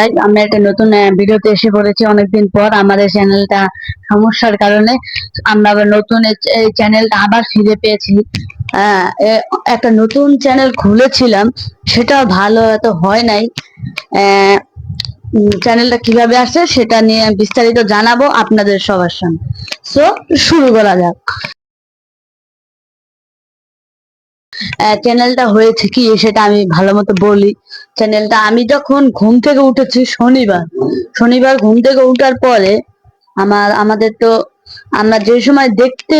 Subscribe আমি একটা নতুন ভিডিওতে এসে পড়েছি অনেকদিন পর আমাদের চ্যানেলটা সমস্যার কারণে। আমরা আবার নতুন এই- চ্যানেলটা আবার ফিরে পেয়েছি। এ- একটা নতুন চ্যানেল খুলেছিলাম সেটা ভালো এত হয় নাই। চ্যানেলটা কীভাবে আসছে সেটা নিয়ে বিস্তারিত জানাব আপনাদের সবার সামনে। সো শুরু করা যাক। চ্যানেলটা হয়েছে কি সেটা আমি ভালো মতো বলি। চ্যানেলটা আমি যখন ঘুম থেকে উঠেছি শনিবার শনিবার ঘুম থেকে উঠার পরে আমার, আমাদের তো আমরা যে সময় দেখতে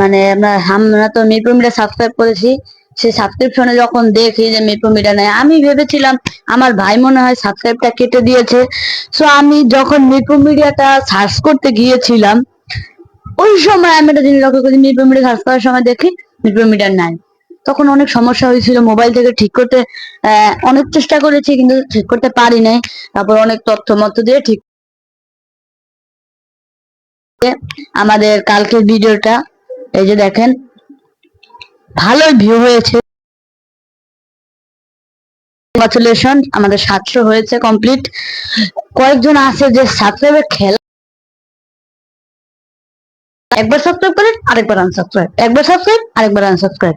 মানে আমরা আমরা তো মিরপুর মিডিয়া সাবস্ক্রাইব করেছি সে সাবস্ক্রিপশনে যখন দেখি যে মিরপুর মিডিয়া নেই, আমি ভেবেছিলাম আমার ভাই মনে হয় সাবস্ক্রাইবটা কেটে দিয়েছে। সো আমি যখন মিরপুর মিডিয়াটা সার্চ করতে গিয়েছিলাম, ওই সময় আমি একটা জিনিস লক্ষ্য করি, মিরপুর মিডিয়া সার্চ করার সময় দেখি মিরপুর মিডিয়া নাই। তখন অনেক সমস্যা হয়েছিল। মোবাইল থেকে ঠিক করতে অনেক চেষ্টা করেছি কিন্তু ঠিক করতে পারি নাই। তারপর অনেক তথ্য মত দিয়ে ঠিক আমাদের কালকের ভিডিওটা, এই যে দেখেন, ভালোই ভিউ হয়েছে। কংগ্রাচুলেশন আমাদের সাতশো হয়েছে কমপ্লিট কয়েকজন আছে যে সাবস্ক্রাইবের খেলা একবার সাবস্ক্রাইব করেন, আরেকবার আনসাবস্ক্রাইব একবার সাবস্ক্রাইব আরেকবার আনসাবস্ক্রাইব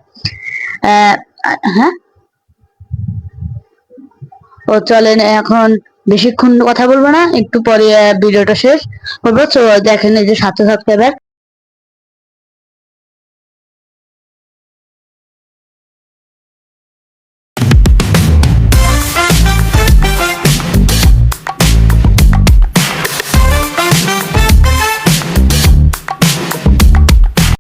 হ্যাঁ? ও, চলেন, এখন বেশিক্ষণ কথা বলব না, একটু পরে ভিডিওটা শেষ করব। তো দেখেন এই যে সাথে সাবস্ক্রাইবার